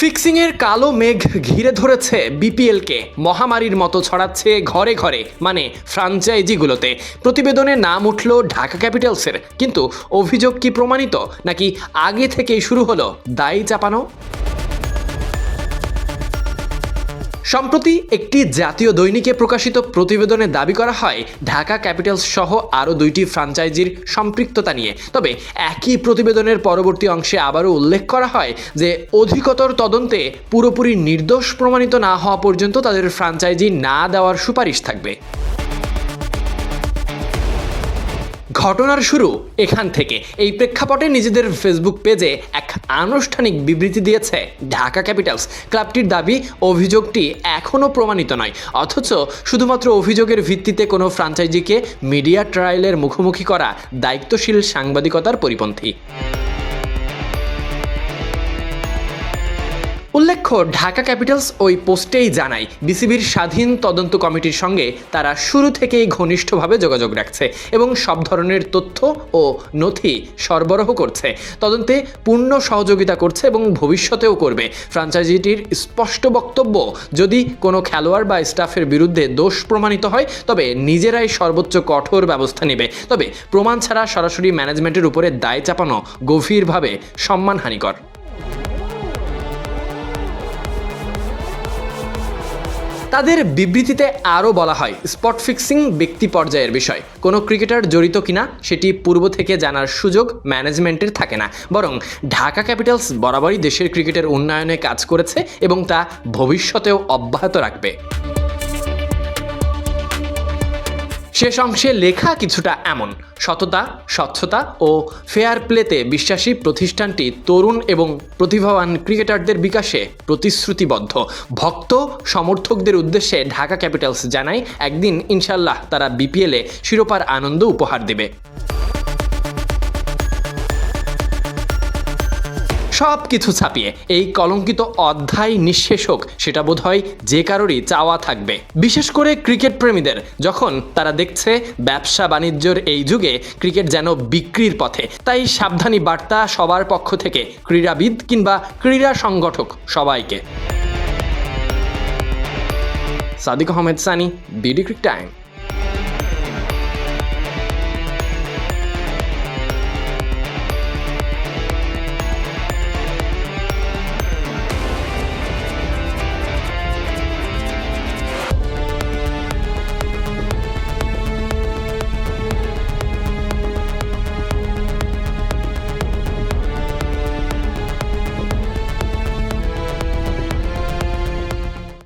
ফিক্সিংয়ের কালো মেঘ ঘিরে ধরেছে বিপিএলকে। মহামারীর মতো ছড়াচ্ছে ঘরে ঘরে মানে ফ্রাঞ্চাইজিগুলোতে। প্রতিবেদনে নাম উঠল ঢাকা ক্যাপিটালসের, কিন্তু অভিযোগ কি প্রমাণিত, নাকি আগে থেকেই শুরু হলো দায়ী চাপানো? সম্প্রতি একটি জাতীয় দৈনিকে প্রকাশিত প্রতিবেদনে দাবি করা হয়, ঢাকা ক্যাপিটালস সহ আরও দুইটি ফ্রাঞ্চাইজির সম্পৃক্ততা নিয়ে। তবে একই প্রতিবেদনের পরবর্তী অংশে আবারও উল্লেখ করা হয় যে, অধিকতর তদন্তে পুরোপুরি নির্দোষ প্রমাণিত না হওয়া পর্যন্ত তাদের ফ্রাঞ্চাইজি না দেওয়ার সুপারিশ থাকবে। ঘটনার শুরু এখান থেকে। এই প্রেক্ষাপটে নিজেদের ফেসবুক পেজে এক আনুষ্ঠানিক বিবৃতি দিয়েছে ঢাকা ক্যাপিটালস। ক্লাবটির দাবি, অভিযোগটি এখনও প্রমাণিত নয়। অথচ শুধুমাত্র অভিযোগের ভিত্তিতে কোনো ফ্রাঞ্চাইজিকে মিডিয়া ট্রায়ালের মুখোমুখি করা দায়িত্বশীল সাংবাদিকতার পরিপন্থী। উল্লেখ্য, ঢাকা ক্যাপিটালস ওই পোস্টেই জানায়, বিসিবির স্বাধীন তদন্ত কমিটির সঙ্গে তারা শুরু থেকেই ঘনিষ্ঠভাবে যোগাযোগ রাখছে এবং সব ধরনের তথ্য ও নথি সরবরাহ করছে। তদন্তে পূর্ণ সহযোগিতা করছে এবং ভবিষ্যতেও করবে। ফ্রাঞ্চাইজিটির স্পষ্ট বক্তব্য, যদি কোনো খেলোয়াড় বা স্টাফের বিরুদ্ধে দোষ প্রমাণিত হয়, তবে নিজেরাই সর্বোচ্চ কঠোর ব্যবস্থা নেবে। তবে প্রমাণ ছাড়া সরাসরি ম্যানেজমেন্টের উপরে দায় চাপানো গভীরভাবে সম্মানহানিকর। তাদের বিবৃতিতে আরও বলা হয় স্পট ফিক্সিং ব্যক্তি পর্যায়ের বিষয়। কোনো ক্রিকেটার জড়িত কিনা সেটি পূর্ব থেকে জানার সুযোগ ম্যানেজমেন্টের থাকে না। বরং ঢাকা ক্যাপিটালস বরাবরই দেশের ক্রিকেটের উন্নয়নে কাজ করেছে এবং তা ভবিষ্যতেও অব্যাহত রাখবে। শেষ অংশে লেখা কিছুটা এমন। সততা, স্বচ্ছতা ও ফেয়ার প্লেতে বিশ্বাসী প্রতিষ্ঠানটি তরুণ এবং প্রতিভাবান ক্রিকেটারদের বিকাশে প্রতিশ্রুতিবদ্ধ। ভক্ত, সমর্থকদের উদ্দেশ্যে ঢাকা ক্যাপিটালস জানায়, একদিন ইনশাল্লাহ তারা বিপিএলে শিরোপার আনন্দ উপহার দেবে। সব কিছু ছাপিয়ে। এই কলঙ্কিত অধ্যায় নিঃশেষ হোক সেটা বোধ হয় যে কারোরই চাওয়া থাকবে। বিশেষ করে ক্রিকেট প্রেমীদের, যখন তারা দেখছে ব্যবসা বাণিজ্যর এই যুগে ক্রিকেট যেন বিক্রির পথে, তাই সাবধানী বার্তা সবার পক্ষ থেকে ক্রীড়াবিদ কিংবা ক্রীড়া সংগঠক সবাইকে। Sadik Ahmed Sunny, BD Cric Time.